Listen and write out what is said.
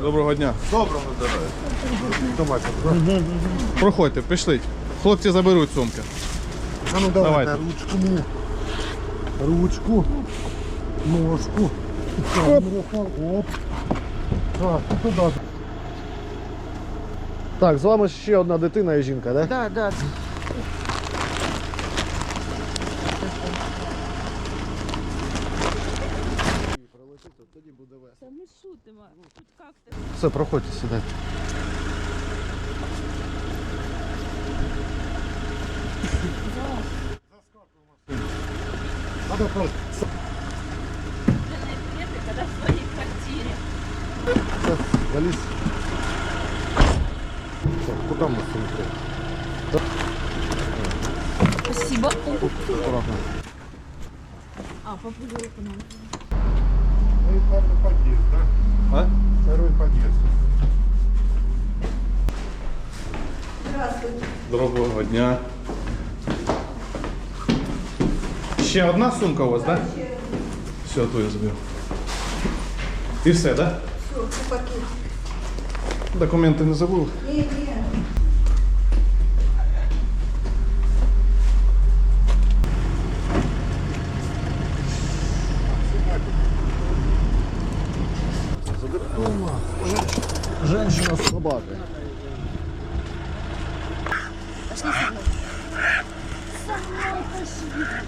Доброго дня. Доброго здоров'я. Проходьте, пішли. Хлопці заберуть сумки. а ну давайте, Давайте. ручку мені. Ручку, ножку. Оп. Оп. Так, туди. Так, з вами ще одна дитина і жінка, так? Да, да. Та ми шутимо. Тут як ти? Все, проходьте сюди. Надо просто. Билеты, когда в своей квартире. Сейчас, вались. Так, куда мы сумку? Спасибо. Аккуратно. А, попугай руку нам. Ну и первый подъезд, да? А? Второй подъезд. Доброго дня. Ще одна сумка у вас, так? Да? Все, ту я забив. І все, так? Да? Документи не забув? Женщина с собакой. Пошли со мной. Со мной пошли.